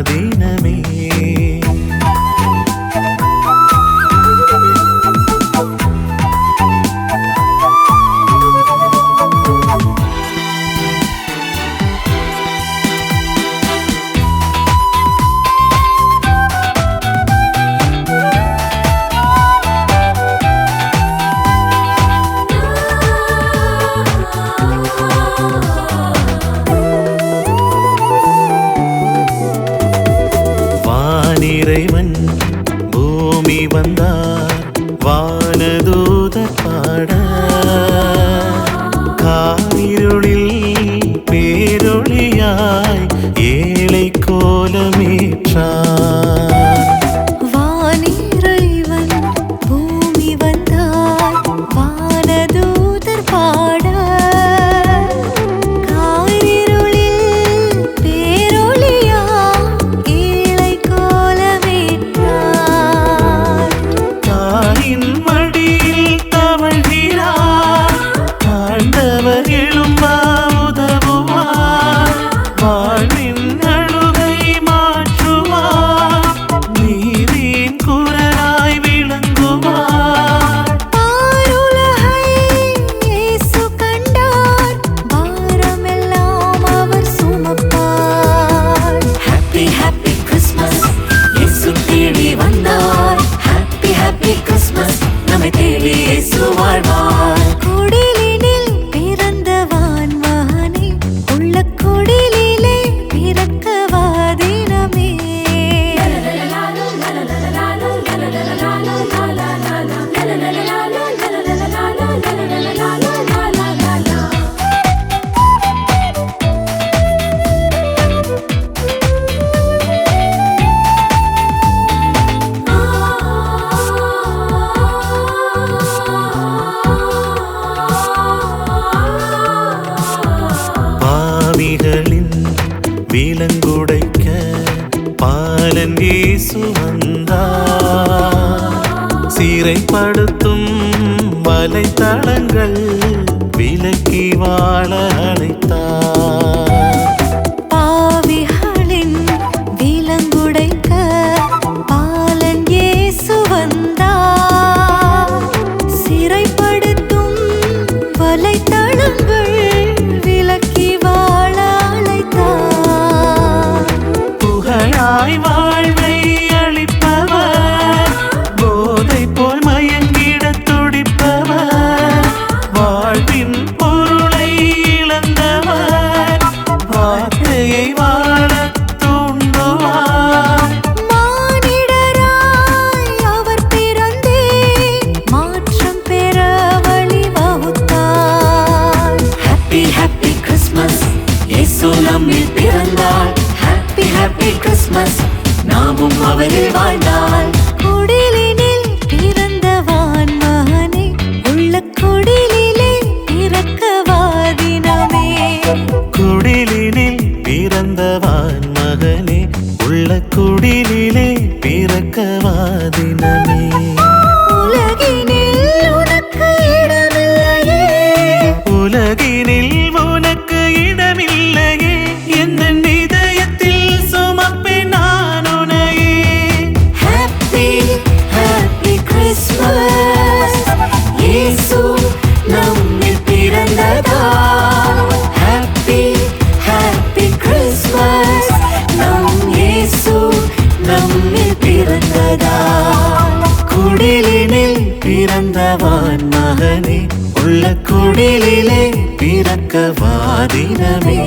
دينامية வந்தார். வானதூதர் பாட காரிருளில் பேரொழியாய் ஏழை கோலமே வீலங்குடைக்க பாலன் இயேசு வந்தா. சீரைப்படுத்தும் வலைத்தளங்கள் பூமியை வாழ தூண்டுவார் மானிடராய் அவர் பிறந்தே மாற்றம் பெற வழி வகுத்தார். ஹாப்பி ஹாப்பி கிறிஸ்மஸ் இயேசு நாமும் அவரில் வாழ்ந்தார் കുടിലി குடிலினில் பிறந்தவான் மகனே. உள்ள குடிலிலே பிறக்க வாதினமே